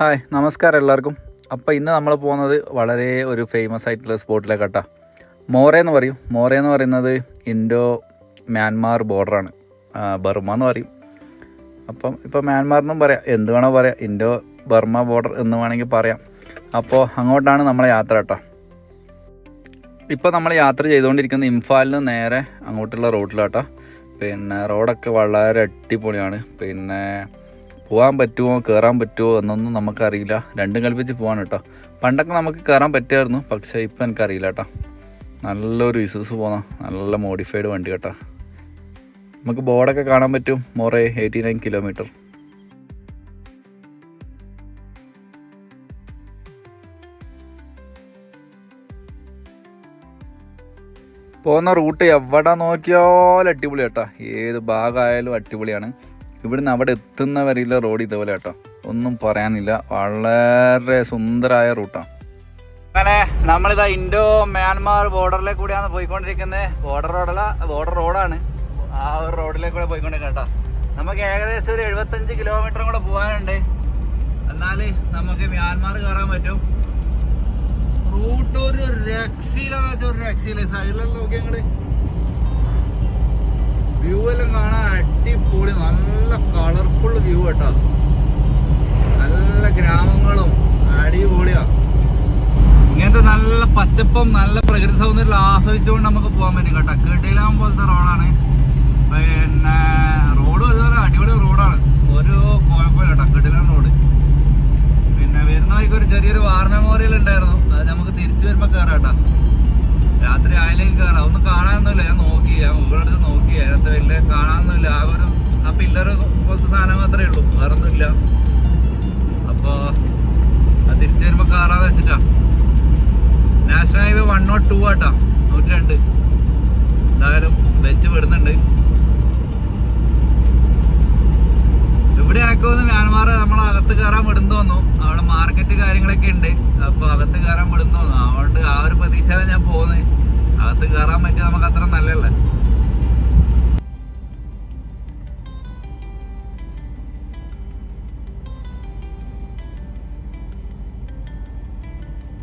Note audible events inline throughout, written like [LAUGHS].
Hi നമസ്കാരം എല്ലാവർക്കും. അപ്പോൾ ഇന്ന് നമ്മൾ പോകുന്നത് വളരെ ഒരു ഫേമസ് ആയിട്ടുള്ള സ്പോട്ടിലേക്കാട്ടാ. മോറേ എന്ന് പറയും. മോറേ എന്ന് പറയുന്നത് ഇൻഡോ മ്യാൻമാർ ബോർഡറാണ്. ബർമ എന്ന് പറയും. അപ്പം ഇപ്പോൾ മ്യാൻമാർ എന്നും പറയാം. എന്ത് വേണോ പറയാം. ഇൻഡോ ബർമ ബോർഡർ എന്ന് വേണമെങ്കിൽ പറയാം. അപ്പോൾ അങ്ങോട്ടാണ് നമ്മളെ യാത്ര കേട്ടോ. ഇപ്പോൾ നമ്മൾ യാത്ര ചെയ്തുകൊണ്ടിരിക്കുന്ന ഇംഫാലിൽ നിന്ന് നേരെ അങ്ങോട്ടുള്ള റോഡിലാട്ടോ പിന്നെ റോഡൊക്കെ വളരെ അടിപൊളിയാണ്. പിന്നെ പോകാൻ പറ്റുമോ കയറാൻ പറ്റുമോ എന്നൊന്നും നമുക്കറിയില്ല. രണ്ടും കൽപ്പിച്ച് പോകാൻ കേട്ടോ. പണ്ടൊക്കെ നമുക്ക് കയറാൻ പറ്റുമായിരുന്നു പക്ഷേ ഇപ്പം എനിക്കറിയില്ല കേട്ടോ. നല്ലൊരു ഇസൂസ് പോകുന്ന നല്ല മോഡിഫൈഡ് വണ്ടി കേട്ടോ. നമുക്ക് ബോർഡൊക്കെ കാണാൻ പറ്റും മോറെ എയ്റ്റി നയൻ കിലോമീറ്റർ പോകുന്ന റൂട്ട് എവിടെ നോക്കിയാലും അടിപൊളി കേട്ടോ. ഏത് ഭാഗമായാലും അടിപൊളിയാണ്. ഇവിടുന്ന് അവിടെ എത്തുന്ന വരെയുള്ള റോഡ് ഇതുപോലെ കേട്ടോ ഒന്നും പറയാനില്ല. വളരെ സുന്ദരമായ റൂട്ടാണ് അങ്ങനെ നമ്മളിതാ ഇൻഡോ മ്യാൻമാർ ബോർഡറിലെ കൂടിയാണ് പോയിക്കൊണ്ടിരിക്കുന്നത് ബോർഡർ റോഡല്ല ബോർഡർ റോഡാണ് ആ ഒരു റോഡിലേക്ക് കൂടെ പോയിക്കൊണ്ടിരിക്കുക കേട്ടോ. നമുക്ക് ഏകദേശം ഒരു എഴുപത്തഞ്ച് കിലോമീറ്ററും കൂടെ പോകാനുണ്ട് എന്നാൽ നമുക്ക് മ്യാൻമാർ കയറാൻ പറ്റും. റൂട്ട് ഒരു രക്ഷയിലെന്ന് വെച്ചാൽ ഒരു രക്ഷയില്ല. സൈഡിലെല്ലാം നോക്കി ഞങ്ങൾ വ്യൂ എല്ലാം കാണാൻ അടിപൊളി നല്ല കളർഫുൾ വ്യൂ കേട്ടോ. നല്ല ഗ്രാമങ്ങളും അടിപൊളിയാണ് ഇങ്ങനത്തെ നല്ല പച്ചപ്പും നല്ല പ്രകൃതി സൗന്ദര്യം ആസ്വദിച്ചുകൊണ്ട് നമുക്ക് പോകാൻ പറ്റും കേട്ടോ. കേട്ടിലാം പോലത്തെ റോഡാണ് പിന്നെ റോഡും അതുപോലെ അടിപൊളി റോഡാണ് ഒരു കുഴപ്പമില്ല കേട്ടോ കിടിലാൻ റോഡ് പിന്നെ വരുന്ന വഴിക്ക് ഒരു ചെറിയൊരു വാർ മെമ്മോറിയൽ ഉണ്ടായിരുന്നു. അത് നമുക്ക് തിരിച്ചു വരുമ്പോൾ കയറാം കേട്ടോ. രാത്രി ആയിലേക്ക് കയറാം ഒന്നും കാണാനൊന്നുമില്ല. ഞാൻ നോക്കി. ഞാൻ ഗൂഗിളെടുത്ത് നോക്കി. അതിനകത്ത് വലിയ കാണാനൊന്നുമില്ല. ആ ഒരു ആ പില്ലർ പോലത്തെ സാധനം മാത്രമേ ഉള്ളൂ. വേറെ ഒന്നുമില്ല അപ്പോൾ അത് തിരിച്ചു വരുമ്പോ കയറാന്ന് വെച്ചിട്ടാ. National highway one nought two ആട്ടാ. നൂറ്റി രണ്ട് എന്തായാലും വെച്ച് വിടുന്നുണ്ട്. ഇവിടെ തോന്നുന്നു മ്യാൻമാർ നമ്മൾ അകത്ത് കയറാൻ വിടുന്നു വന്നു. അവിടെ മാർക്കറ്റ് കാര്യങ്ങളൊക്കെ ഉണ്ട്. അപ്പൊ അകത്ത് കയറാൻ വിടുന്നു തോന്നുന്നു അതുകൊണ്ട് ആ ഒരു പ്രതീക്ഷ ഞാൻ പോകുന്നത്. അകത്ത് കയറാൻ പറ്റിയ നമുക്ക് അത്ര നല്ലല്ലേ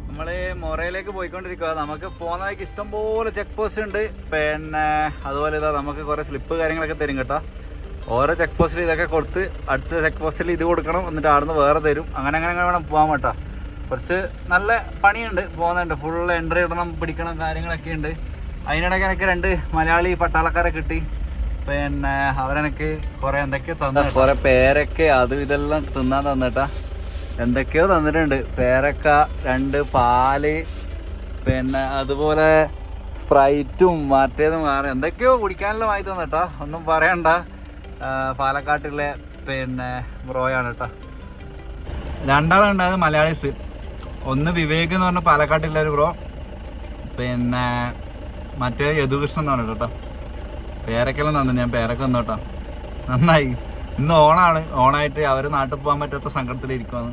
നമ്മൾ മൊറയിലേക്ക് പോയിക്കൊണ്ടിരിക്കുക നമുക്ക് പോകുന്നതൊക്കെ ഇഷ്ടംപോലെ ഇഷ്ടം പോലെ ചെക്ക് പോസ്റ്റ് ഉണ്ട്. പിന്നെ അതുപോലെ ഇതാ നമുക്ക് കുറെ സ്ലിപ്പ് കാര്യങ്ങളൊക്കെ തരും കേട്ടോ. ഓരോ ചെക്ക് പോസ്റ്റിൽ ഇതൊക്കെ കൊടുത്ത് അടുത്ത ചെക്ക് പോസ്റ്റിൽ ഇത് കൊടുക്കണം എന്നിട്ട് അവിടുന്ന് വേറെ തരും. അങ്ങനെ അങ്ങനെ അങ്ങനെ വേണം പോകാൻ കേട്ടോ. കുറച്ച് നല്ല പണിയുണ്ട് പോകുന്നുണ്ട് ഫുൾ എൻട്രി ഇടണം പിടിക്കണം കാര്യങ്ങളൊക്കെ ഉണ്ട്. അതിനിടയ്ക്ക് എനിക്ക് രണ്ട് മലയാളി പട്ടാളക്കാരെ കിട്ടി. പിന്നെ അവരെനിക്ക് കുറെ എന്തൊക്കെയോ തന്ന കുറെ പേരൊക്കെ അതും ഇതെല്ലാം തിന്നാൻ തന്നിട്ടാ എന്തൊക്കെയോ തന്നിട്ടുണ്ട്. പേരക്ക രണ്ട് പാൽ പിന്നെ അതുപോലെ സ്പ്രൈറ്റും മറ്റേതും വേറെ എന്തൊക്കെയോ കുടിക്കാനെല്ലാം വാങ്ങി തന്നിട്ടാ ഒന്നും പറയണ്ട. പാലക്കാട്ടിലെ പിന്നെ ബ്രോയാണ് കേട്ടോ രണ്ടാളുണ്ടായത് മലയാളീസ്. ഒന്ന് വിവേക് എന്ന് പറഞ്ഞ പാലക്കാട്ടിലെ ഒരു ബ്രോ പിന്നെ മറ്റേ യദുകൃഷ്ണൻ എന്ന് പറഞ്ഞിട്ട് കേട്ടോ പേരക്കെല്ലാം തന്നു ഞാൻ പേരൊക്കെ തന്നു കേട്ടോ നന്നായി. ഇന്ന് ഓണാണ്. ഓണായിട്ട് അവർ നാട്ടിൽ പോകാൻ പറ്റാത്ത സങ്കടത്തിലിരിക്കുവാണ്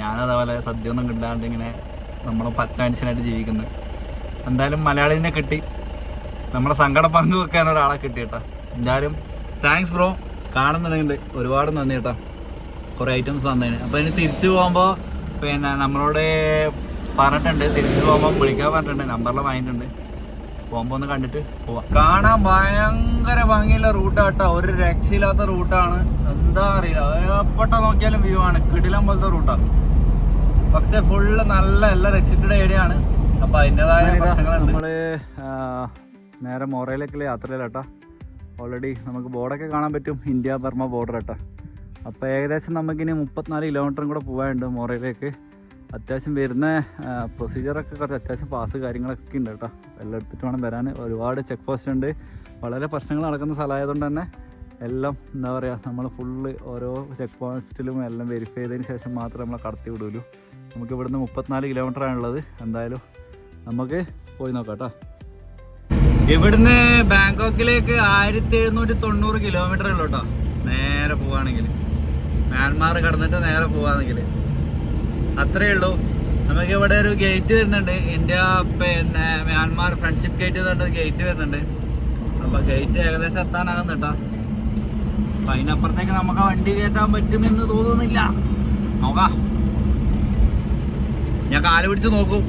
ഞാനതേപോലെ സദ്യ ഒന്നും കിട്ടാണ്ട് ഇങ്ങനെ നമ്മൾ പച്ച മനുഷ്യനായിട്ട് ജീവിക്കുന്നത് എന്തായാലും മലയാളീനെ കിട്ടി. നമ്മളെ സങ്കട പങ്കുവെക്കാൻ ഒരാളെ കിട്ടി കേട്ടോ എന്തായാലും താങ്ക്സ് ബ്രോ കാണുന്നുണ്ട് ഒരുപാട് നന്ദി കേട്ടോ. കുറേ ഐറ്റംസ് തന്നതിന്. അപ്പോൾ ഇനി തിരിച്ചു പോകുമ്പോൾ പിന്നെ നമ്മളോട് പറഞ്ഞിട്ടുണ്ട്. തിരിച്ചു പോകുമ്പോൾ വിളിക്കാൻ പറഞ്ഞിട്ടുണ്ട്. നമ്പറിൽ വാങ്ങിയിട്ടുണ്ട്. പോകുമ്പോൾ ഒന്ന് കണ്ടിട്ട് പോവാം. കാണാൻ ഭയങ്കര ഭംഗിയുള്ള റൂട്ടാട്ടോ ഒരു രക്ഷയില്ലാത്ത റൂട്ടാണ് എന്താ അറിയില്ല. എപ്പോട്ട നോക്കിയാലും വ്യൂ ആണ്. കിടിലം പോലത്തെ റൂട്ടാണ് പക്ഷെ ഫുള്ള് നല്ല എല്ലാം രക്ഷിറ്റഡ് ഏരിയ ആണ്. അപ്പൊ അതിന്റെതായ പ്രശ്നങ്ങളുണ്ട്. നമ്മൾ നേരെ മൊറയിലേക്കുള്ള യാത്രയിലാട്ടോ ഓൾറെഡി നമുക്ക് ബോർഡൊക്കെ കാണാൻ പറ്റും. ഇന്ത്യ ബർമ ബോർഡർ കേട്ടോ അപ്പോൾ ഏകദേശം നമുക്കിനി മുപ്പത്തിനാല് കിലോമീറ്ററും കൂടെ പോകാനുണ്ട് മൊറയിലേക്ക്. അത്യാവശ്യം വരുന്ന പ്രൊസീജിയറൊക്കെ കുറച്ച് അത്യാവശ്യം പാസ് കാര്യങ്ങളൊക്കെ ഉണ്ട് കേട്ടോ. എല്ലാം എടുത്തിട്ട് വേണം വരാൻ. ഒരുപാട് ചെക്ക് പോസ്റ്റ് ഉണ്ട്. വളരെ പ്രശ്നങ്ങൾ നടക്കുന്ന സ്ഥലമായതുകൊണ്ട് തന്നെ എല്ലാം എന്താ പറയുക നമ്മൾ ഫുള്ള് ഓരോ ചെക്ക് പോസ്റ്റിലും എല്ലാം വെരിഫൈ ചെയ്തതിന് ശേഷം മാത്രമേ നമ്മളെ കടത്തി വിടുകയുള്ളൂ നമുക്ക് ഇവിടുന്ന് മുപ്പത്തിനാല് കിലോമീറ്റർ ആണുള്ളത്. എന്തായാലും നമുക്ക് പോയി നോക്കാം കേട്ടോ. ഇവിടുന്ന് ബാങ്കോക്കിലേക്ക് ആയിരത്തി എഴുന്നൂറ്റി തൊണ്ണൂറ് കിലോമീറ്റർ ഉള്ളു കേട്ടോ നേരെ പോവാണെങ്കിൽ. മ്യാൻമാർ കടന്നിട്ട് നേരെ പോവാണെങ്കിൽ. അത്രേ ഉള്ളൂ. നമുക്ക് ഇവിടെ ഒരു ഗേറ്റ് വരുന്നുണ്ട്. ഇന്ത്യ പിന്നെ മ്യാൻമാർ ഫ്രണ്ട്ഷിപ്പ് ഗേറ്റ് പറഞ്ഞ ഗേറ്റ് വരുന്നുണ്ട്. അപ്പോൾ ഗേറ്റ് ഏകദേശം എത്താനാകുന്നു കേട്ടോ അപ്പം അതിനപ്പുറത്തേക്ക് നമുക്ക് വണ്ടി കയറ്റാൻ പറ്റുമെന്ന് തോന്നുന്നില്ല. നോക്കാം. ഞാൻ കാൽ പിടിച്ച് നോക്കും.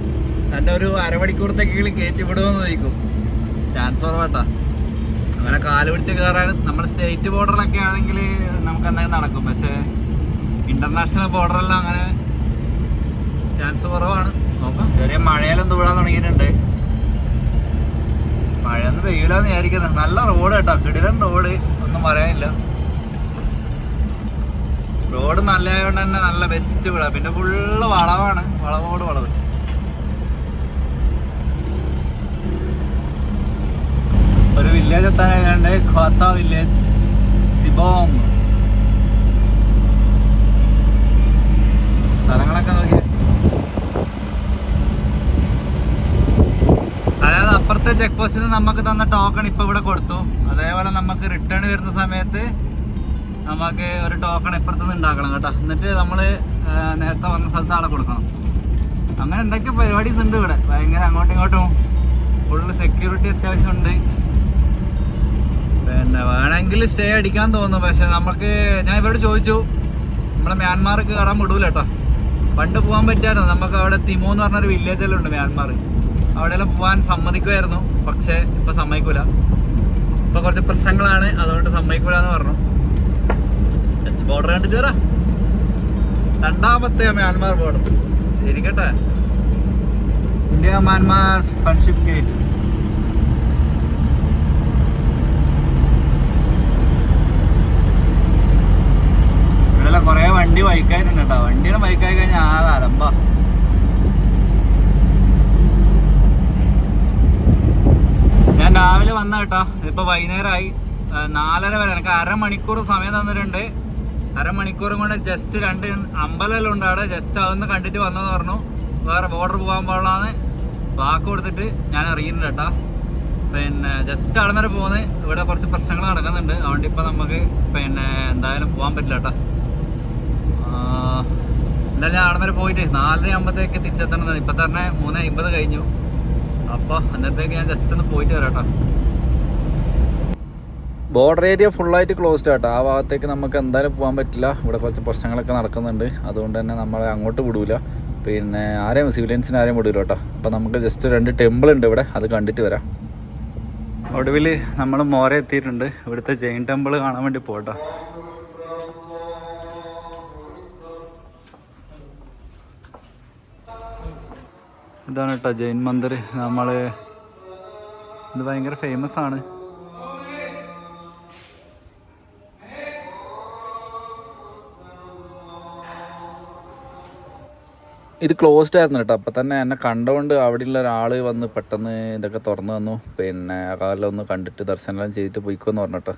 എന്റെ ഒരു അരമണിക്കൂറത്തേക്കെങ്കിലും കയറ്റി വിടുമെന്ന് ചോദിക്കും ചാൻസ് കുറവാട്ടാ അങ്ങനെ കാൽ പിടിച്ച് കയറാൻ നമ്മുടെ സ്റ്റേറ്റ് ബോർഡറിലൊക്കെ ആണെങ്കിൽ നമുക്ക് എന്തെങ്കിലും നടക്കും. പക്ഷേ ഇന്റർനാഷണൽ ബോർഡറെല്ലാം അങ്ങനെ ചാൻസ് കുറവാണ്. നോക്കാം. ചെറിയ മഴയെല്ലാം തൂഴാൻ തുടങ്ങിയിട്ടുണ്ട്. മഴയൊന്നും പെയ്യൂലെന്ന് വിചാരിക്കുന്നത് നല്ല റോഡ് കേട്ടോ. കിടിലൻ റോഡ് ഒന്നും പറയാനില്ല. റോഡ് നല്ലതായതുകൊണ്ട് തന്നെ നല്ല വെച്ച് വിടാം. പിന്നെ ഫുള്ള് വളവാണ്. വളവോട് വളവ്. ഒരു വില്ലേജ് എത്താനായതുകൊണ്ട് ഖാത്ത വില്ലേജ് സിബോങ്. സ്ഥലങ്ങളൊക്കെ നോക്കി. അതായത് അപ്പുറത്തെ ചെക്ക് പോസ്റ്റിൽ നമുക്ക് തന്ന ടോക്കൺ ഇപ്പൊ ഇവിടെ കൊടുത്തു. അതേപോലെ നമുക്ക് റിട്ടേൺ വരുന്ന സമയത്ത് നമുക്ക് ഒരു ടോക്കൺ ഇപ്പുറത്തുനിന്ന് ഉണ്ടാക്കണം കേട്ടോ. എന്നിട്ട് നമ്മൾ നേരത്തെ വന്ന സ്ഥലത്ത് അവിടെ കൊടുക്കണം. അങ്ങനെ എന്തൊക്കെ പരിപാടീസ് ഉണ്ട് ഇവിടെ. ഭയങ്കര അങ്ങോട്ടും ഇങ്ങോട്ടും. ഫുള്ള് സെക്യൂരിറ്റി അത്യാവശ്യം ഉണ്ട്. പിന്നെ വേണമെങ്കിൽ സ്റ്റേ അടിക്കാൻ തോന്നുന്നു. പക്ഷെ നമുക്ക് ഞാൻ ഇവരോട് ചോദിച്ചു നമ്മളെ മ്യാൻമാർക്ക് കടം വിടൂല കേട്ടോ പണ്ട് പോകാൻ പറ്റായിരുന്നു നമുക്ക് അവിടെ തിമോ എന്ന് പറഞ്ഞൊരു വില്ലേജെല്ലാം ഉണ്ട് മ്യാൻമാർ. അവിടെയെല്ലാം പോകാൻ സമ്മതിക്കുമായിരുന്നു. പക്ഷേ ഇപ്പൊ സമ്മതിക്കൂല. ഇപ്പൊ കുറച്ച് പ്രശ്നങ്ങളാണ്. അതുകൊണ്ട് സമ്മതിക്കൂല എന്ന് പറഞ്ഞു. ജസ്റ്റ് ബോർഡർ കണ്ടിട്ട് വരാം. രണ്ടാമത്തെ മ്യാൻമാർ ബോർഡർ ഇരിക്കട്ടെ ഇന്ത്യ മ്യാൻമാർ ഫ്രണ്ട്ഷിപ്പ് ഗേറ്റ് ഇവിടെ കൊറേ വണ്ടി ബൈക്കായിട്ടുണ്ട് കേട്ടോ വണ്ടിയുടെ ബൈക്കായി കഴിഞ്ഞാൽ ആകെ അലമ്പാ. ഞാൻ രാവിലെ വന്ന കേട്ടോ. ഇപ്പൊ വൈകുന്നേരമായി ആ, നാലര വരെ. എനിക്ക് അരമണിക്കൂർ സമയം തന്നിട്ടുണ്ട്. അരമണിക്കൂറും കൊണ്ട് ജസ്റ്റ് രണ്ട് അമ്പലമെല്ലാം ഉണ്ട് അവിടെ. ജസ്റ്റ് അതൊന്ന് കണ്ടിട്ട് വന്നെന്ന് പറഞ്ഞു. വേറെ ബോർഡർ പോകാൻ പാടില്ലാന്ന് വാക്ക് കൊടുത്തിട്ട് ഞാൻ അറിയുന്നുണ്ട് കേട്ടോ. പിന്നെ ജസ്റ്റ് അവിടെ വരെ പോകുന്നത്. ഇവിടെ കുറച്ച് പ്രശ്നങ്ങൾ നടക്കുന്നുണ്ട്. അതുകൊണ്ട് ഇപ്പം നമുക്ക് പിന്നെ എന്തായാലും പോകാൻ പറ്റില്ല കേട്ടോ. ആ, എന്തായാലും അവിടെ വരെ പോയിട്ട് നാലര ആകുമ്പോഴത്തേക്ക് തിരിച്ചെത്തണം ഇപ്പൊ തന്നെ മൂന്ന് അമ്പത് കഴിഞ്ഞു. അപ്പൊ അന്നത്തേക്ക് ഞാൻ ജസ്റ്റ് ഒന്ന് പോയിട്ട് വരാട്ടോ. ബോർഡർ ഏരിയ ഫുള്ളായിട്ട് ക്ലോസ്ഡ് ആട്ടോ ആ ഭാഗത്തേക്ക് നമുക്ക് എന്തായാലും പോകാൻ പറ്റില്ല. ഇവിടെ കുറച്ച് പ്രശ്നങ്ങളൊക്കെ നടക്കുന്നുണ്ട്. അതുകൊണ്ട് തന്നെ നമ്മളെ അങ്ങോട്ട് വിടൂല. പിന്നെ ആരെയും സിവിലിയൻസിന് ആരെയും വിടൂല കേട്ടോ അപ്പം നമുക്ക് ജസ്റ്റ് രണ്ട് ടെമ്പിൾ ഉണ്ട് ഇവിടെ. അത് കണ്ടിട്ട് വരാം. ഒടുവിൽ നമ്മൾ മോരെ എത്തിയിട്ടുണ്ട്. ഇവിടുത്തെ ജെയിൻ ടെമ്പിൾ കാണാൻ വേണ്ടി പോട്ടോ ഇതാണ് കേട്ടോ ജൈൻ മന്ദിർ. നമ്മൾ ഇത് ഭയങ്കര ഫേമസ് ആണ്. ഇത് ക്ലോസ്ഡ് ആയിരുന്നു കേട്ടോ. അപ്പം തന്നെ എന്നെ കണ്ടുകൊണ്ട് അവിടെയുള്ള ഒരാൾ വന്ന് പെട്ടെന്ന് ഇതൊക്കെ തുറന്നു തന്നു. പിന്നെ അകാലം ഒന്ന് കണ്ടിട്ട് ദർശനം ചെയ്തിട്ട് പോയിക്കോന്ന് പറഞ്ഞിട്ടോ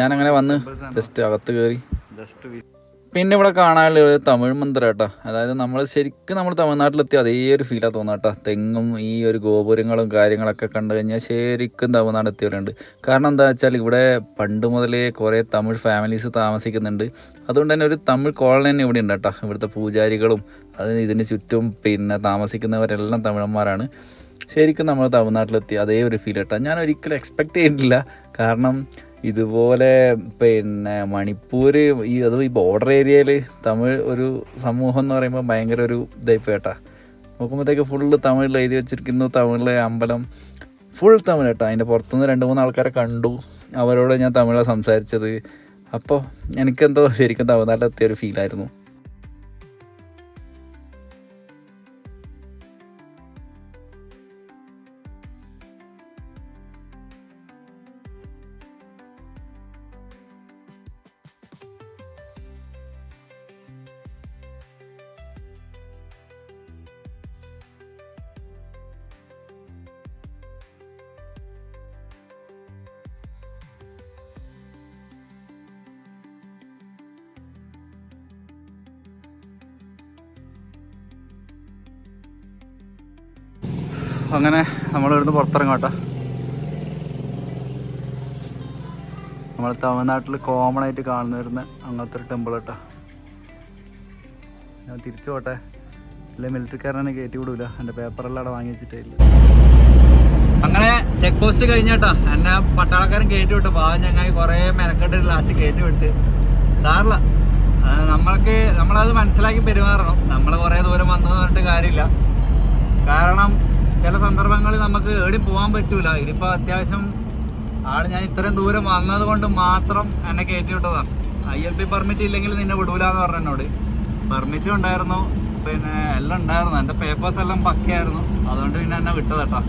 ഞാൻ അങ്ങനെ വന്ന് ജസ്റ്റ് അകത്ത് കയറി പിന്നെ ഇവിടെ കാണാനുള്ള ഒരു തമിഴ് മന്ദിരം കേട്ടോ അതായത് നമ്മൾ ശരിക്കും നമ്മൾ തമിഴ്നാട്ടിലെത്തി അതേ ഒരു ഫീലാണ് തോന്നുക കേട്ടോ തെങ്ങും ഈ ഒരു ഗോപുരങ്ങളും കാര്യങ്ങളൊക്കെ കണ്ടു കഴിഞ്ഞാൽ ശരിക്കും തമിഴ്നാട് എത്തിയവരുണ്ട് കാരണം എന്താ വെച്ചാൽ ഇവിടെ പണ്ട് മുതലേ കുറേ തമിഴ് ഫാമിലീസ് താമസിക്കുന്നുണ്ട്. അതുകൊണ്ട് തന്നെ ഒരു തമിഴ് കോളനി തന്നെ ഇവിടെ ഉണ്ട് കേട്ടോ. ഇവിടുത്തെ പൂജാരികളും അത് ഇതിന് ചുറ്റും പിന്നെ താമസിക്കുന്നവരെല്ലാം തമിഴന്മാരാണ്. ശരിക്കും നമ്മൾ തമിഴ്നാട്ടിലെത്തി അതേ ഒരു ഫീൽ കേട്ടോ. ഞാൻ ഒരിക്കലും എക്സ്പെക്ട് ചെയ്തിട്ടില്ല. കാരണം ഇതുപോലെ പിന്നെ മണിപ്പൂർ ഈ അത് ഈ ബോർഡർ ഏരിയയിൽ തമിഴ് ഒരു സമൂഹം എന്ന് പറയുമ്പോൾ ഭയങ്കര ഒരു ഇതായിപ്പോയി കേട്ടാ. നോക്കുമ്പോഴത്തേക്ക് ഫുള്ള് തമിഴിൽ എഴുതി വെച്ചിരിക്കുന്നു. തമിഴിലെ അമ്പലം ഫുൾ തമിഴ് കേട്ടോ. അതിന്റെ പുറത്തുനിന്ന് രണ്ട് മൂന്ന് ആൾക്കാരെ കണ്ടു. അവരോട് ഞാൻ തമിഴാണ് സംസാരിച്ചത്. അപ്പോൾ എനിക്കെന്തോ ശരിക്കും തമിഴ്നാട്ടിലെത്തിയ ഒരു ഫീലായിരുന്നു അങ്ങനെ നമ്മൾ ഇവിടുന്ന് പുറത്തിറങ്ങാം കേട്ടോ നമ്മൾ തമിഴ്നാട്ടിൽ കോമൺ ആയിട്ട് കാണുന്ന വരുന്ന അങ്ങനത്തെ ഒരു ടെമ്പിൾ കേട്ടോ. ഞാൻ തിരിച്ചു പോട്ടെ. അല്ലെ മിലിറ്ററിക്കാരനെ കയറ്റി വിടൂല. എന്റെ പേപ്പറെല്ലാം അവിടെ വാങ്ങി വെച്ചിട്ടില്ല അങ്ങനെ ചെക്ക് പോസ്റ്റ് കഴിഞ്ഞാട്ടോ. എന്നെ പട്ടാളക്കാരൻ കയറ്റി വിട്ടു. പാവം ചങ്ങായി കുറേ മെനക്കെട്ട് ലാസ്റ്റ് കയറ്റി വിട്ട്. സാറില്ല. നമ്മൾക്ക് നമ്മളത് മനസ്സിലാക്കി പെരുമാറണം. നമ്മൾ കുറേ ദൂരം വന്നതെന്ന് പറഞ്ഞിട്ട് കാര്യമില്ല. കാരണം ചില സന്ദർഭങ്ങളിൽ നമുക്ക് ഏടി പോകാൻ പറ്റൂല. ഇതിപ്പോൾ അത്യാവശ്യം ആൾ ഞാൻ ഇത്രയും ദൂരം വന്നത് കൊണ്ട് മാത്രം എന്നെ കയറ്റി വിട്ടതാണ് ഐ എൽ പി പെർമിറ്റ് ഇല്ലെങ്കിൽ നിന്നെ വിടൂല എന്ന് പറഞ്ഞു എന്നോട്. പെർമിറ്റും ഉണ്ടായിരുന്നു. പിന്നെ എല്ലാം ഉണ്ടായിരുന്നു. എന്റെ പേപ്പേഴ്സ് എല്ലാം പക്കയായിരുന്നു. അതുകൊണ്ട് പിന്നെ എന്നെ വിട്ടതട്ടാ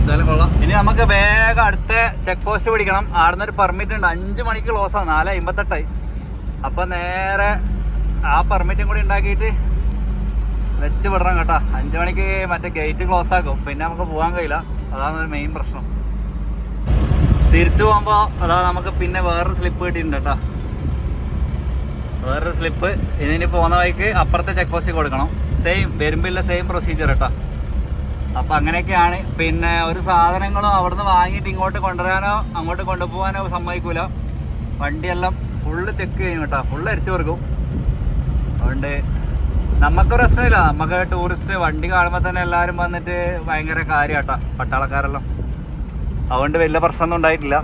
എന്തായാലും കൊള്ളാം. ഇനി നമുക്ക് വേഗം അടുത്ത ചെക്ക് പോസ്റ്റ് പിടിക്കണം. ആടുന്ന ഒരു പെർമിറ്റ് ഉണ്ട്. അഞ്ച് മണിക്ക് ക്ലോസ് ആണ് നാല് അമ്പത്തെട്ടായി അപ്പൊ നേരെ ആ പെർമിറ്റും കൂടി ഉണ്ടാക്കിയിട്ട് വെച്ച് വിടണം കേട്ടോ. അഞ്ചു മണിക്ക് മറ്റേ ഗേറ്റ് ക്ലോസ് ആക്കും. പിന്നെ നമുക്ക് പോകാൻ കഴിയില്ല. അതാണ് ഒരു മെയിൻ പ്രശ്നം. തിരിച്ചു പോകുമ്പോ അതാ നമുക്ക് പിന്നെ വേറൊരു സ്ലിപ്പ് കിട്ടിയിട്ടുണ്ട് കേട്ടോ. വേറൊരു സ്ലിപ്പ് ഇനി പോകുന്ന വഴിക്ക് അപ്പുറത്തെ ചെക്ക് പോസ്റ്റിൽ കൊടുക്കണം. സെയിം വരുമ്പില്ല സെയിം പ്രൊസീജിയർ കേട്ടോ. അപ്പൊ അങ്ങനെയൊക്കെയാണ്. പിന്നെ ഒരു സാധനങ്ങളോ അവിടുന്ന് വാങ്ങിയിട്ട് ഇങ്ങോട്ട് കൊണ്ടുവരാനോ അങ്ങോട്ട് കൊണ്ടുപോകാനോ സമ്മതിക്കൂല. വണ്ടിയെല്ലാം ഫുള്ള് ചെക്ക് ചെയ്യും കേട്ടോ. ഫുള്ള് അരിച്ചു കൊടുക്കും അതുകൊണ്ട് നമുക്ക് പ്രശ്നമില്ല നമുക്ക് ടൂറിസ്റ്റ് വണ്ടി കാണുമ്പോൾ തന്നെ എല്ലാവരും വന്നിട്ട് ഭയങ്കര കാര്യമാട്ടാ പട്ടാളക്കാരെല്ലാം. അതുകൊണ്ട് വലിയ പ്രശ്നമൊന്നും ഉണ്ടായിട്ടില്ല.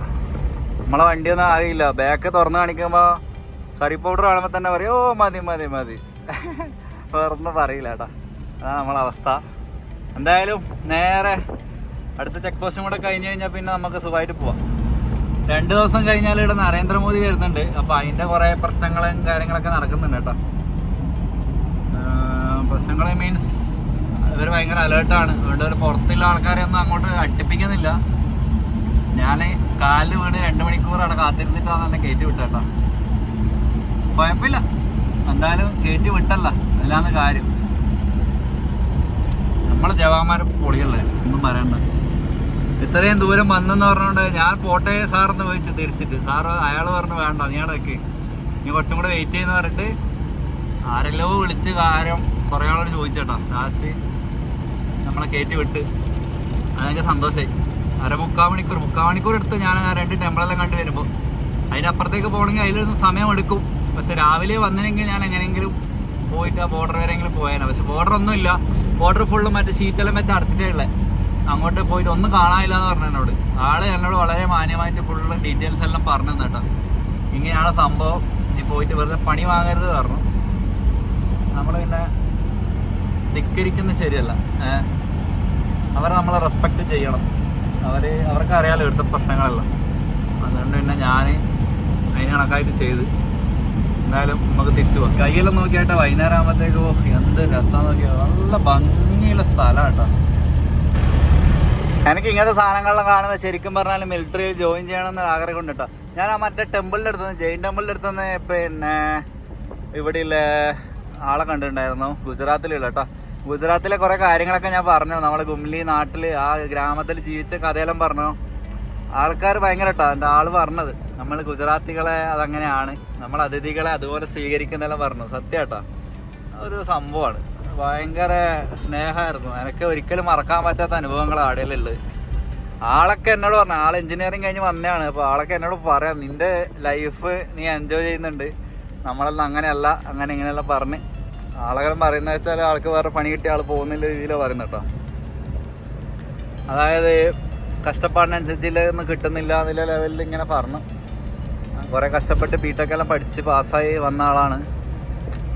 നമ്മളെ വണ്ടിയൊന്നും ആകില്ല ബാക്ക് തുറന്ന് കാണിക്കുമ്പോൾ കറി പൗഡർ കാണുമ്പോൾ തന്നെ പറയും ഓ മതി മതി മതി. [LAUGHS] വേറൊന്നും പറയില്ല കേട്ടാ അതാണ് നമ്മളെ അവസ്ഥ. എന്തായാലും നേരെ അടുത്ത ചെക്ക് പോസ്റ്റും കൂടെ കഴിഞ്ഞ് കഴിഞ്ഞാൽ പിന്നെ നമുക്ക് സുഖമായിട്ട് പോവാം. രണ്ട് ദിവസം കഴിഞ്ഞാൽ ഇവിടെ നരേന്ദ്രമോദി വരുന്നുണ്ട്. അപ്പോൾ അതിന്റെ കുറേ പ്രശ്നങ്ങളും കാര്യങ്ങളൊക്കെ നടക്കുന്നുണ്ട് കേട്ടോ. പ്രശ്നങ്ങൾ മീൻസ് ഇവർ ഭയങ്കര അലേർട്ടാണ് അതുകൊണ്ട് ഒരു പുറത്തുള്ള ആൾക്കാരെ ഒന്നും അങ്ങോട്ട് അട്ടിപ്പിക്കുന്നില്ല. ഞാൻ കാലിൽ വീണ് രണ്ട് മണിക്കൂർ അവിടെ കാത്തിരുന്നിട്ടാണ് എന്നെ കയറ്റി വിട്ടേട്ടാ. കുഴപ്പമില്ല. എന്തായാലും കയറ്റി വിട്ടല്ല. അല്ലാന്ന് കാര്യം. നമ്മളെ ജവാന്മാർ പൊളിയല്ലേ? ഒന്നും പറയണ്ട. ഇത്രയും ദൂരം വന്നെന്ന് പറഞ്ഞുകൊണ്ട് ഞാൻ പോട്ടെ സാറെന്ന് ചോദിച്ചു തിരിച്ചിട്ട്. സാറ് അയാൾ പറഞ്ഞു വേണ്ട നീ അടക്ക് നീ കുറച്ചും കൂടെ വെയിറ്റ് ചെയ്യുന്ന പറഞ്ഞിട്ട് ആരെല്ലോ വിളിച്ച് കാര്യം കുറേ ആളോട് ചോദിച്ചേട്ടാ. ലാസ്റ്റ് നമ്മളെ കയറ്റി വിട്ട്. അതെനിക്ക് സന്തോഷമായി അര മുക്കാൽ മണിക്കൂർ. മുക്കാൽ മണിക്കൂർ എടുത്ത് ഞാൻ ആ രണ്ട് ടെമ്പിളെല്ലാം കണ്ടു വരുമ്പോൾ അതിന്റെ അപ്പുറത്തേക്ക് പോകണമെങ്കിൽ അതിലൊന്നും സമയം എടുക്കും. പക്ഷെ രാവിലെ വന്നില്ലെങ്കിൽ ഞാൻ എങ്ങനെയെങ്കിലും പോയിട്ട് ആ ബോർഡർ വരെയെങ്കിലും പോയേനെ. പക്ഷെ ബോർഡർ ഒന്നും ഇല്ല. ബോർഡർ ഫുള്ളും മറ്റേ ഷീറ്റെല്ലാം വെച്ച് അടച്ചിട്ടേ അങ്ങോട്ട് പോയിട്ട് ഒന്നും കാണാനില്ല എന്ന് പറഞ്ഞു എന്നോട്. ആൾ എന്നോട് വളരെ മാന്യമായിട്ട് ഫുള്ള് ഡീറ്റെയിൽസ് എല്ലാം പറഞ്ഞു തന്നേട്ടാ. ഇങ്ങനെയാണ് സംഭവം. നീ പോയിട്ട് വെറുതെ പണി വാങ്ങരുത് പറഞ്ഞു. നമ്മൾ പിന്നെ ധിക്കരിക്കുന്നത് ശരിയല്ല. അവരെ നമ്മൾ റെസ്പെക്ട് ചെയ്യണം. അവർ അവർക്ക് അറിയാലോ ഇവിടുത്തെ പ്രശ്നങ്ങളെല്ലാം. അതുകൊണ്ട് പിന്നെ ഞാൻ അതിന് കണക്കായിട്ട് ചെയ്ത് എന്തായാലും നമുക്ക് തിരിച്ചു പോകാം. കയ്യിലും നോക്കിയായിട്ട് വൈകുന്നേരം ആകുമ്പോഴത്തേക്ക് എന്ത് രസമാണെന്ന് നോക്കിയാൽ നല്ല ഭംഗിയുള്ള സ്ഥലമാണ് കേട്ടോ എനിക്ക് ഇങ്ങനത്തെ സാധനങ്ങളെല്ലാം കാണുമ്പോൾ ശരിക്കും പറഞ്ഞാൽ മിലിറ്ററിയിൽ ജോയിൻ ചെയ്യണം എന്ന് ആഗ്രഹം ഉണ്ട് കേട്ടോ. ഞാൻ ആ മറ്റേ ടെമ്പിളിന്റെ അടുത്തുനിന്ന് ജെയിൻ ടെമ്പിളിന്റെ അടുത്തുനിന്ന് പിന്നെ ഇവിടെയുള്ള ആളെ കണ്ടിട്ടുണ്ടായിരുന്നു. ഗുജറാത്തിലുള്ള കേട്ടോ ഗുജറാത്തിലെ കുറേ കാര്യങ്ങളൊക്കെ ഞാൻ പറഞ്ഞു. നമ്മളെ ഗുംലി നാട്ടിൽ ആ ഗ്രാമത്തിൽ ജീവിച്ച കഥയെല്ലാം പറഞ്ഞു. ആൾക്കാർ ഭയങ്കര കേട്ടോ എന്റെ ആൾ പറഞ്ഞത്. നമ്മൾ ഗുജറാത്തികളെ അതങ്ങനെയാണ്. നമ്മൾ അതിഥികളെ അതുപോലെ സ്വീകരിക്കുന്നെല്ലാം പറഞ്ഞു. സത്യം കേട്ടോ ഒരു സംഭവമാണ്. ഭയങ്കര സ്നേഹമായിരുന്നു എനിക്ക് ഒരിക്കലും മറക്കാൻ പറ്റാത്ത അനുഭവങ്ങൾ ആടെയുള്ളത് ആളൊക്കെ എന്നോട് പറഞ്ഞു. ആൾ എഞ്ചിനീയറിങ് കഴിഞ്ഞ് വന്നതാണ്. അപ്പോൾ ആളൊക്കെ എന്നോട് പറയാം നിന്റെ ലൈഫ് നീ എൻജോയ് ചെയ്യുന്നുണ്ട്. നമ്മളെല്ലാം അങ്ങനെയല്ല അങ്ങനെ ഇങ്ങനെയല്ല പറഞ്ഞ്. ആളുകളും പറയുന്നത് വെച്ചാൽ ആൾക്ക് വേറെ പണി കിട്ടിയ ആൾ പോകുന്നില്ല രീതിയിലാണ് പറയുന്നത് കേട്ടോ. അതായത് കഷ്ടപ്പാടിനനുസരിച്ചില്ല കിട്ടുന്നില്ല എന്നുള്ള ലെവലിൽ ഇങ്ങനെ പറഞ്ഞു. കുറേ കഷ്ടപ്പെട്ട് ബിടെക് എല്ലാം പഠിച്ച് പാസ്സായി വന്ന ആളാണ്.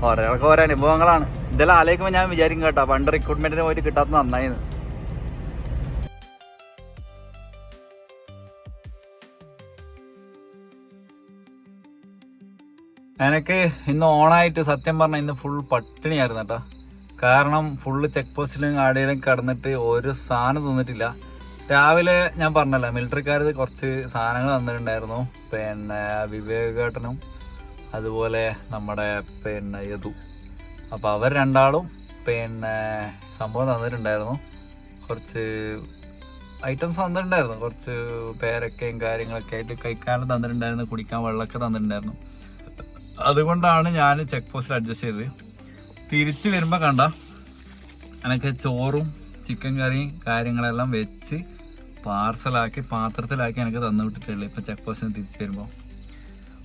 ഓരോർക്ക് ഓരോ അനുഭവങ്ങളാണ്. ഇതെല്ലാം ആലോചിക്കുമ്പോൾ ഞാൻ വിചാരിക്കും കേട്ടോ പണ്ട് റിക്രൂട്ട്മെന്റിന് പോയിട്ട് കിട്ടാത്ത നന്നായിന്ന്. എനിക്ക് ഇന്ന് ഓണായിട്ട് സത്യം പറഞ്ഞാൽ ഇന്ന് ഫുൾ പട്ടിണിയായിരുന്നു കേട്ടോ കാരണം ഫുള്ള് ചെക്ക് പോസ്റ്റിലും ആടിയിലും കടന്നിട്ട് ഒരു സാധനം തന്നിട്ടില്ല. രാവിലെ ഞാൻ പറഞ്ഞല്ലോ മിലിറ്ററിക്കാർ കുറച്ച് സാധനങ്ങൾ തന്നിട്ടുണ്ടായിരുന്നു. പിന്നെ വിവേകേട്ടനും അതുപോലെ നമ്മുടെ പിന്നെ യദു. അപ്പോൾ അവർ രണ്ടാളും പിന്നെ സംഭവം തന്നിട്ടുണ്ടായിരുന്നു. കുറച്ച് ഐറ്റംസ് തന്നിട്ടുണ്ടായിരുന്നു. കുറച്ച് പേരക്കയും കാര്യങ്ങളൊക്കെ ആയിട്ട് കഴിക്കാനും തന്നിട്ടുണ്ടായിരുന്നു കുടിക്കാൻ വെള്ളമൊക്കെ തന്നിട്ടുണ്ടായിരുന്നു. അതുകൊണ്ടാണ് ഞാൻ ചെക്ക് പോസ്റ്റിൽ അഡ്ജസ്റ്റ് ചെയ്തത്. തിരിച്ച് വരുമ്പോൾ കണ്ട എനിക്ക് ചോറും ചിക്കൻ കറിയും കാര്യങ്ങളെല്ലാം വെച്ച് പാർസലാക്കി പാത്രത്തിലാക്കി എനിക്ക് തന്നു വിട്ടിട്ടുള്ളൂ ഇപ്പം ചെക്ക് പോസ്റ്റിന് തിരിച്ച് വരുമ്പോൾ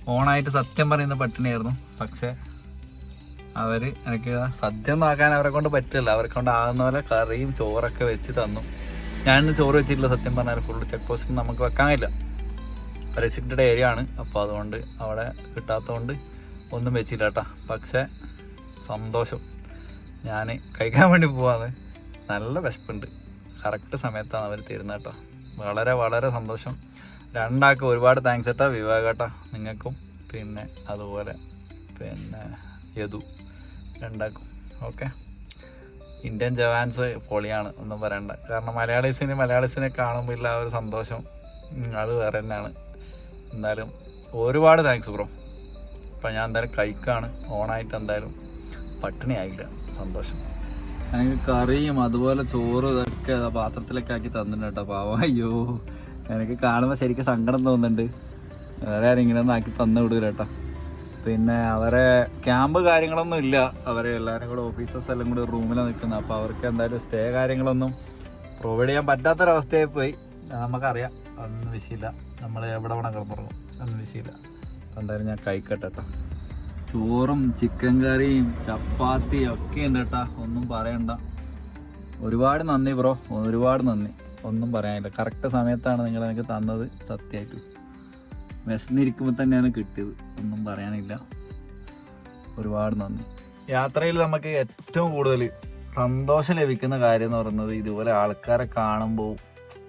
ഓണായിട്ട് സത്യം പറയുന്ന പട്ടിണിയായിരുന്നു. പക്ഷേ അവർ എനിക്ക് സദ്യ ഒന്നും അവരെ കൊണ്ട് പറ്റില്ല. അവരെ കൊണ്ട് ആകുന്ന പോലെ കറിയും ചോറൊക്കെ വെച്ച് തന്നു. ഞാനിന്ന് ചോറ് വെച്ചിട്ടില്ല സത്യം പറഞ്ഞാൽ. ഫുൾ ചെക്ക് പോസ്റ്റിൽ നമുക്ക് വെക്കാനില്ല റെസിഡന്റഡ് ഏരിയ ആണ്. അപ്പോൾ അതുകൊണ്ട് അവിടെ കിട്ടാത്തതുകൊണ്ട് ഒന്നും വെച്ചില്ല കേട്ടോ പക്ഷേ സന്തോഷം. ഞാൻ കഴിക്കാൻ വേണ്ടി പോവാന്ന് നല്ല വിശപ്പുണ്ട്. കറക്റ്റ് സമയത്താണ് അവർ തരുന്നത് കേട്ടോ വളരെ വളരെ സന്തോഷം. രണ്ടാൾക്ക് ഒരുപാട് താങ്ക്സ് കേട്ടോ വിവാഹ കേട്ടോ നിങ്ങൾക്കും. പിന്നെ അതുപോലെ പിന്നെ യദു രണ്ടാക്കും. ഓക്കെ? ഇന്ത്യൻ ജവാൻസ് പൊളിയാണ് ഒന്നും പറയണ്ട. കാരണം മലയാളീസിന് മലയാളീസിനെ കാണുമ്പോൾ ഇല്ല ആ ഒരു സന്തോഷം അത് വേറെ തന്നെയാണ്. എന്തായാലും ഒരുപാട് താങ്ക്സ് ബ്രോ അപ്പം ഞാൻ എന്തായാലും കഴിക്കാണ്. ഓണായിട്ട് എന്തായാലും പട്ടിണി ആയില്ല. സന്തോഷം. എനിക്ക് കറിയും അതുപോലെ ചോറും ഇതൊക്കെ പാത്രത്തിലൊക്കെ ആക്കി തന്നിട്ടുണ്ട് കേട്ടോ. പാവം. അയ്യോ. എനിക്ക് കാണുമ്പോൾ ശരിക്കും സങ്കടം തോന്നുന്നുണ്ട്. വേറെ ഇങ്ങനെ ഒന്നും ആക്കി തന്നു വിടൂല കേട്ടോ. പിന്നെ അവരെ ക്യാമ്പ് കാര്യങ്ങളൊന്നും ഇല്ല. അവരെ എല്ലാവരും കൂടെ ഓഫീസസ് എല്ലാം കൂടി റൂമിലാണ് നിൽക്കുന്നത് അപ്പോൾ അവർക്ക് എന്തായാലും സ്റ്റേ കാര്യങ്ങളൊന്നും പ്രൊവൈഡ് ചെയ്യാൻ പറ്റാത്തൊരവസ്ഥയായി പോയി നമുക്കറിയാം. അതൊന്നും വിഷയമില്ല. നമ്മൾ എവിടെ വേണം കിടന്നുറങ്ങും. അതൊന്നും വിഷയമില്ല. എന്തായാലും ഞാൻ കഴിക്കട്ടെ ചോറും ചിക്കൻ കറിയും ചപ്പാത്തി ഒക്കെ ഉണ്ട് കേട്ടാ ഒന്നും പറയണ്ട. ഒരുപാട് നന്ദി ബ്രോ. ഒരുപാട് നന്ദി. ഒന്നും പറയാനില്ല. കറക്റ്റ് സമയത്താണ് നിങ്ങൾ എനിക്ക് തന്നത് സത്യമായിട്ടും വിശന്നിരിക്കുമ്പോൾ തന്നെയാണ് കിട്ടിയത്. ഒന്നും പറയാനില്ല. ഒരുപാട് നന്ദി. യാത്രയിൽ നമുക്ക് ഏറ്റവും കൂടുതൽ സന്തോഷം ലഭിക്കുന്ന കാര്യം എന്ന് പറയുന്നത് ഇതുപോലെ ആൾക്കാരെ കാണുമ്പോൾ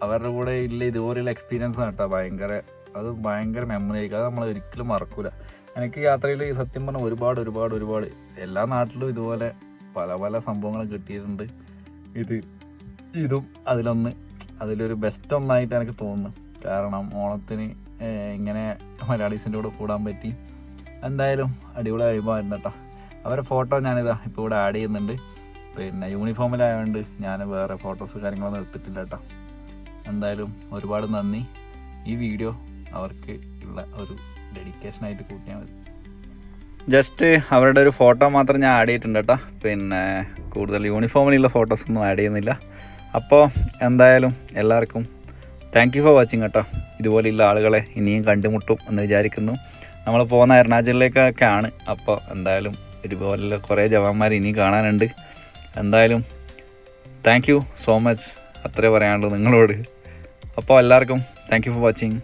അവരുടെ കൂടെ ഇല്ല ഇതുപോലെയുള്ള എക്സ്പീരിയൻസ് ആണ് കേട്ടോ ഭയങ്കര അത് ഭയങ്കര മെമ്മറി ആയിരിക്കും. അത് നമ്മൾ ഒരിക്കലും മറക്കൂല. എനിക്ക് യാത്രയിൽ സത്യം പറഞ്ഞാൽ ഒരുപാട് ഒരുപാട് ഒരുപാട് എല്ലാ നാട്ടിലും ഇതുപോലെ പല പല സംഭവങ്ങൾ കിട്ടിയിട്ടുണ്ട്. ഇത് ഇതും അതിലൊന്ന് അതിലൊരു ബെസ്റ്റ് ഒന്നായിട്ട് എനിക്ക് തോന്നുന്നു. കാരണം ഓണത്തിന് ഇങ്ങനെ മലയാളീസിന്റെ കൂടെ കൂടാൻ പറ്റി. എന്തായാലും അടിപൊളി അനുഭവമായിരുന്നു കേട്ടോ അവരെ ഫോട്ടോ ഞാനിതാ ഇപ്പോൾ ഇവിടെ ആഡ് ചെയ്യുന്നുണ്ട്. പിന്നെ യൂണിഫോമിലായതുകൊണ്ട് ഞാൻ വേറെ ഫോട്ടോസ് കാര്യങ്ങളൊന്നും എടുത്തിട്ടില്ല കേട്ടോ എന്തായാലും ഒരുപാട് നന്ദി. ഈ വീഡിയോ അവർക്ക് ഉള്ള ഒരു ഡെഡിക്കേഷൻ ആയിട്ട് കൂട്ടിയാൽ മതി. ജസ്റ്റ് അവരുടെ ഒരു ഫോട്ടോ മാത്രം ഞാൻ ആഡ് ചെയ്തിട്ടുണ്ട് കേട്ടോ. പിന്നെ കൂടുതൽ യൂണിഫോമിലുള്ള ഫോട്ടോസ് ഒന്നും ആഡ് ചെയ്യുന്നില്ല. അപ്പോൾ എന്തായാലും എല്ലാവർക്കും താങ്ക് യു ഫോർ വാച്ചിങ് കേട്ടോ. ഇതുപോലെയുള്ള ആളുകളെ ഇനിയും കണ്ടുമുട്ടും എന്ന് വിചാരിക്കുന്നു. നമ്മൾ പോകുന്ന അരുണാചലിലേക്കൊക്കെ ആണ് അപ്പോൾ എന്തായാലും ഇതുപോലുള്ള കുറേ ജവാന്മാർ ഇനിയും കാണാനുണ്ട്. എന്തായാലും താങ്ക് യു സോ മച്ച് അത്രേ പറയാനുള്ളൂ നിങ്ങളോട്. അപ്പോൾ എല്ലാവർക്കും താങ്ക് യു ഫോർ വാച്ചിങ്